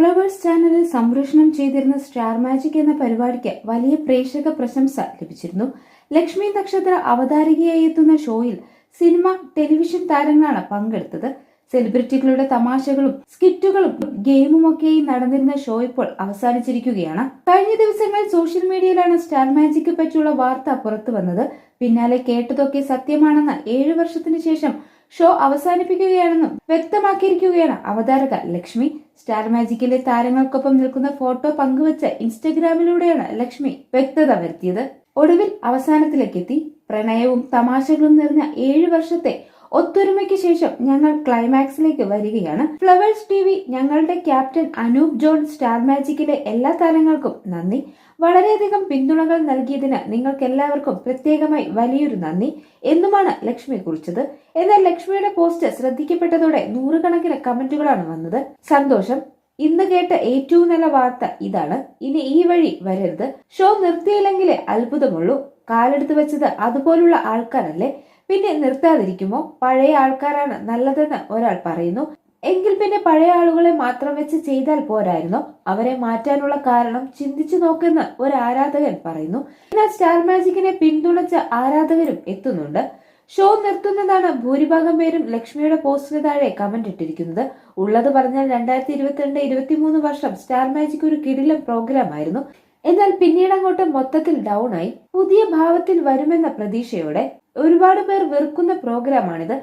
Flowers ചാനലിൽ സംപ്രേഷണം ചെയ്തിരുന്ന സ്റ്റാർ മാജിക് എന്ന പരിപാടിക്ക് വലിയ പ്രേക്ഷക പ്രശംസ ലഭിച്ചിരുന്നു. ലക്ഷ്മി നക്ഷത്ര അവതാരികയായി എത്തുന്ന ഷോയിൽ സിനിമ ടെലിവിഷൻ താരങ്ങളാണ് പങ്കെടുത്തത്. സെലിബ്രിറ്റികളുടെ തമാശകളും സ്കിറ്റുകളും ഗെയിമുമൊക്കെയായി നടന്നിരുന്ന ഷോ ഇപ്പോൾ അവസാനിച്ചിരിക്കുകയാണ്. കഴിഞ്ഞ ദിവസങ്ങൾ സോഷ്യൽ മീഡിയയിലാണ് സ്റ്റാർ മാജിക്ക് പറ്റിയുള്ള വാർത്ത പുറത്തു വന്നത്. പിന്നാലെ കേട്ടതൊക്കെ സത്യമാണെന്ന് ഏഴു വർഷത്തിന് ശേഷം ഷോ അവസാനിപ്പിക്കുകയാണെന്നും വ്യക്തമാക്കിയിരിക്കുകയാണ് അവതാരക ലക്ഷ്മി സ്റ്റാർ മാജിക്കിലെ താരങ്ങൾക്കൊപ്പം നിൽക്കുന്ന ഫോട്ടോ പങ്കുവച്ച ഇൻസ്റ്റഗ്രാമിലൂടെയാണ് ലക്ഷ്മി വ്യക്തത വരുത്തിയത്. ഒടുവിൽ അവസാനത്തിലേക്കെത്തി. പ്രണയവും തമാശകളും നിറഞ്ഞ ഏഴു വർഷത്തെ ഒത്തൊരുമയ്ക്ക് ശേഷം ഞങ്ങൾ ക്ലൈമാക്സിലേക്ക് വരികയാണ്. ഫ്ലവേഴ്സ് ടി വി ഞങ്ങളുടെ ക്യാപ്റ്റൻ അനൂപ് ജോൺ സ്റ്റാർ മാജിക്കിലെ എല്ലാ താരങ്ങൾക്കും നന്ദി. വളരെയധികം പിന്തുണകൾ നൽകിയതിന് നിങ്ങൾക്ക് എല്ലാവർക്കും പ്രത്യേകമായി വലിയൊരു നന്ദി. എന്നുമാണ് ലക്ഷ്മി കുറിച്ചത്. എന്നാൽ ലക്ഷ്മിയുടെ പോസ്റ്റ് ശ്രദ്ധിക്കപ്പെട്ടതോടെ നൂറുകണക്കിന് കമന്റുകളാണ് വന്നത്. സന്തോഷം. ഇന്ന് കേട്ട ഏറ്റവും നല്ല വാർത്ത ഇതാണ്. ഇനി ഈ വഴി വരരുത്. ഷോ നിർത്തിയില്ലെങ്കിലേ അത്ഭുതമുള്ളൂ. കാലെടുത്ത് വെച്ചത് അതുപോലുള്ള ആൾക്കാരല്ലേ? പിന്നെ നിർത്താതിരിക്കുമോ? പഴയ ആൾക്കാരാണ് നല്ലതെന്ന് ഒരാൾ പറയുന്നു. എങ്കിൽ പിന്നെ പഴയ ആളുകളെ മാത്രം വെച്ച് ചെയ്താൽ പോരായിരുന്നോ? അവരെ മാറ്റാനുള്ള കാരണം ചിന്തിച്ചു നോക്കുന്ന ഒരു ആരാധകൻ പറയുന്നു. എന്നാൽ സ്റ്റാർ മാജിക്കിനെ പിന്തുണച്ച ആരാധകരും എത്തുന്നുണ്ട്. ഷോ നിർത്തുന്നതാണ് ഭൂരിഭാഗം പേരും ലക്ഷ്മിയുടെ പോസ്റ്റിന് താഴെ കമന്റ് ഇട്ടിരിക്കുന്നത്. ഉള്ളത് പറഞ്ഞാൽ രണ്ടായിരത്തി ഇരുപത്തിരണ്ട് ഇരുപത്തിമൂന്ന് വർഷം സ്റ്റാർ മാജിക് ഒരു കിടിലം പ്രോഗ്രാം ആയിരുന്നു. എന്നാൽ പിന്നീട് അങ്ങോട്ട് മൊത്തത്തിൽ ഡൗൺ ആയി. പുതിയ ഭാവത്തിൽ വരുമെന്ന പ്രതീക്ഷയോടെ ഒരുപാട് പേർ വെറുക്കുന്ന പ്രോഗ്രാമാണിത്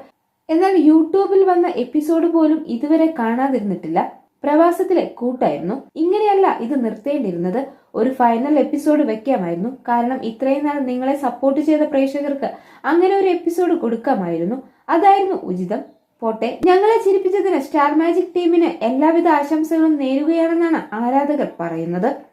എന്നാൽ യൂട്യൂബിൽ വന്ന എപ്പിസോഡ് പോലും ഇതുവരെ കാണാതിരുന്നിട്ടില്ല. പ്രവാസത്തിലെ കൂട്ടായിരുന്നു. ഇങ്ങനെയല്ല ഇത് നിർത്തേണ്ടിയിരുന്നത്. ഒരു ഫൈനൽ എപ്പിസോഡ് വെക്കാമായിരുന്നു. കാരണം ഇത്രയും നാൾ നിങ്ങളെ സപ്പോർട്ട് ചെയ്ത പ്രേക്ഷകർക്ക് അങ്ങനെ ഒരു എപ്പിസോഡ് കൊടുക്കാമായിരുന്നു. അതായിരുന്നു ഉചിതം. പോട്ടെ. ഞങ്ങളെ ചിരിപ്പിച്ചതിന് സ്റ്റാർ മാജിക് ടീമിന് എല്ലാവിധ ആശംസകളും നേരുകയാണെന്നാണ് ആരാധകർ പറയുന്നത്.